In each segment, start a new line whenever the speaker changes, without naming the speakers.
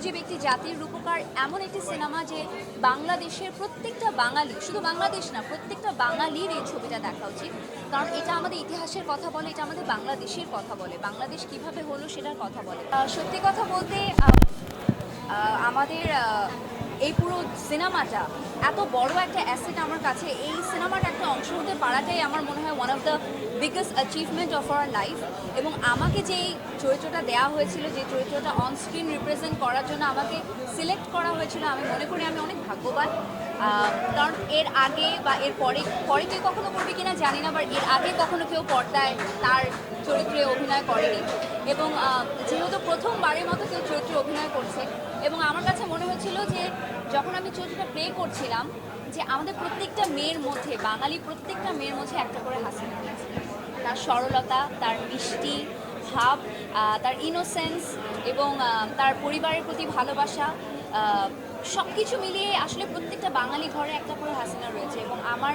মুজিব একটি জাতির রূপকার এমন একটি সিনেমা যে বাংলাদেশের প্রত্যেকটা বাঙালি, শুধু বাংলাদেশ না, প্রত্যেকটা বাঙালির এই ছবিটা দেখা উচিত। কারণ এটা আমাদের ইতিহাসের কথা বলে, এটা আমাদের বাংলাদেশের কথা বলে। বাংলাদেশ কীভাবে হলো সেটার কথা বলে। সত্যি কথা বলতে আমাদের এই পুরো সিনেমাটা, এত বড় একটা অ্যাসেট আমার কাছে, এই সিনেমাটা একটা অংশ হতে পারাটাই আমার মনে হয় one of the biggest achievement of our life এবং আমাকে যেই চরিত্রটা দেওয়া হয়েছিল, যে চরিত্রটা অন স্ক্রিন রিপ্রেজেন্ট করার জন্য আমাকে সিলেক্ট করা হয়েছিল, আমি মনে করি আমি অনেক ভাগ্যবান। কারণ এর আগে বা এর পরে পরে কেউ কখনো করবে কিনা জানি না বা এর আগে কখনো কেউ পর্দায় তার চরিত্রে অভিনয় করেনি। এবং যেহেতু প্রথমবারের মতো কেউ চরিত্রে অভিনয় করছে, এবং আমার কাছে মনে হয়েছিল যে প্লে করছিলাম যে আমাদের প্রত্যেকটা মেয়ের মধ্যে, বাঙালি প্রত্যেকটা মেয়ের মধ্যে একটা করে হাসি আছে তার সরলতা, তার মিষ্টি ভাব তার ইনোসেন্স এবং তার পরিবারের প্রতি ভালোবাসা সব কিছু মিলিয়ে আসলে প্রত্যেকটা বাঙালি ঘরে একটা করে হাসিনা রয়েছে এবং আমার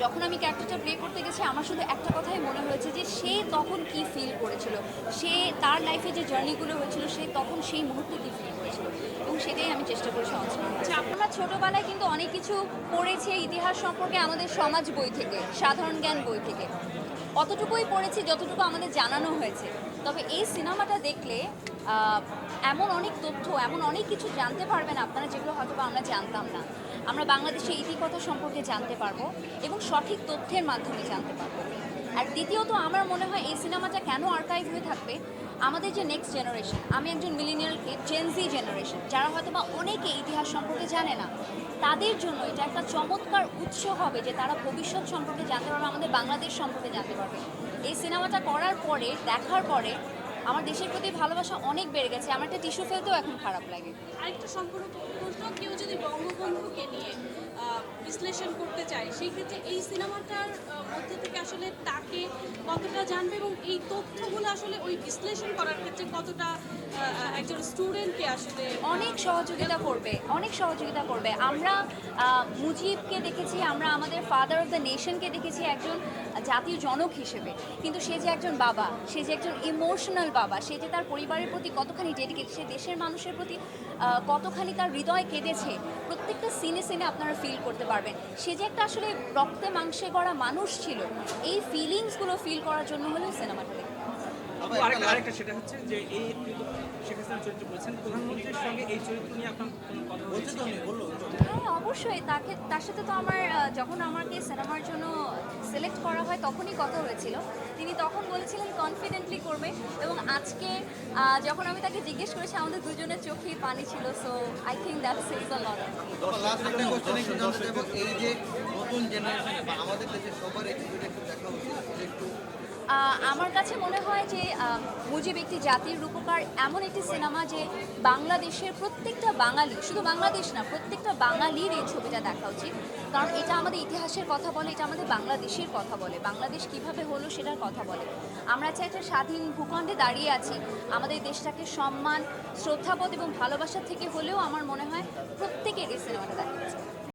যখন আমি ক্যারেক্টারটা প্লে করতে গেছি, আমার শুধু একটা কথাই মনে হয়েছে যে সে তখন কি ফিল করেছিল? সে তার লাইফে যে জার্নিগুলো হয়েছিল, সে তখন সেই মুহূর্তে কি ফিল করেছিল? এবং সেটাই আমি চেষ্টা করেছি অনস্ক্রিন আচ্ছা আমরা ছোটোবেলায় কিন্তু অনেক কিছু পড়েছি ইতিহাস সম্পর্কে আমাদের সমাজ বই থেকে, সাধারণ জ্ঞান বই থেকে। অতটুকুই পড়েছি যতটুকু আমাদের জানানো হয়েছে। তবে এই সিনেমাটা দেখলে এমন অনেক তথ্য, এমন অনেক কিছু জানতে পারবেন আপনারা যেগুলো হয়তো আমরা জানতাম না। আমরা বাংলাদেশের ইতিকথা সম্পর্কে জানতে পারব এবং সঠিক তথ্যের মাধ্যমে জানতে পারব। আর দ্বিতীয়ত আমার মনে হয় এই সিনেমাটা কেন আর্কাইভ হয়ে থাকবে? আমাদের যে নেক্সট জেনারেশন আমি একজন মিলিনিয়াল জেনজি জেনারেশন যারা হয়তো বা অনেকে ইতিহাস সম্পর্কে জানে না, তাদের জন্য এটা একটা চমৎকার উৎস হবে যে তারা ভবিষ্যৎ সম্পর্কে জানতে পারবে, আমাদের বাংলাদেশ সম্পর্কে জানতে পারবে। এই সিনেমাটা করার পরে, দেখার পরে আমার দেশের প্রতি ভালোবাসা অনেক বেড়ে গেছে আমার একটা টিস্যু ফেলতেও এখন খারাপ লাগে।
আরেকটা সম্পূর্ণ প্রশ্ন কেউ যদি বঙ্গবন্ধুকে নিয়ে বিশ্লেষণ করতে চায় সেই ক্ষেত্রে এই সিনেমাটার মধ্যে থেকে আসলে তাকে কতটা জানবে এবং এই তথ্যগুলো আসলে ওই বিশ্লেষণ করার ক্ষেত্রে কতটা একজন স্টুডেন্টকে আসলে
অনেক সহযোগিতা করবে অনেক সহযোগিতা করবে। আমরা মুজিবকে দেখেছি আমরা আমাদের ফাদার অফ দ্য নেশনকে দেখেছি একজন জাতির জনক হিসেবে। কিন্তু সে যে একজন বাবা সে যে একজন ইমোশনাল বাবা সে যে তার পরিবারের প্রতি কতখানি ডেডিকেট সে দেশের মানুষের প্রতি কতখানি তার হৃদয় কেঁদেছে প্রত্যেকটা সিনে সিনে আপনারা ফিল করতে পারবেন। সে যে একটা আসলে রক্তে মাংসে গড়া মানুষ ছিল এই ফিলিংসগুলো ফিল করার জন্য হলেও সিনেমাটা।
আরেকটা আরেকটা সেটা হচ্ছে যে এই শেখ চরিত্র বলেছেন প্রধানমন্ত্রীর সঙ্গে এই চরিত্র নিয়ে আপনার কোনো কথা
অবশ্যই, তাকে, তার সাথে তো আমার যখন আমাকে সিনেমার জন্য সিলেক্ট করা হয় তখনই কথা হয়েছিল। তিনি তখন বলেছিলেন কনফিডেন্টলি করবে। এবং আজকে যখন আমি তাকে জিজ্ঞেস করেছি, আমাদের দুজনের চোখে পানি ছিল। So I think that says a lot
এই যে নতুন জেনারেশন আমাদের দেশের সবার এই ছবিটা একটু দেখা উচিত এটা একটু
আহ, আমার কাছে মনে হয় যে মুজিব একটি জাতির রূপকার, এমন একটি সিনেমা যে বাংলাদেশের প্রত্যেকটা বাঙালি, শুধু বাংলাদেশ না, প্রত্যেকটা বাঙালির এই ছবিটা দেখা উচিত। কারণ এটা আমাদের ইতিহাসের কথা বলে, এটা আমাদের বাংলাদেশের কথা বলে। বাংলাদেশ কীভাবে হলো সেটার কথা বলে। আমরা চাই একটা স্বাধীন ভূখণ্ডে দাঁড়িয়ে আছি, আমাদের দেশটাকে সম্মান, শ্রদ্ধাবোধ এবং ভালোবাসা থেকে হলেও আমার মনে হয় প্রত্যেকের এই সিনেমাটা দেখা উচিত।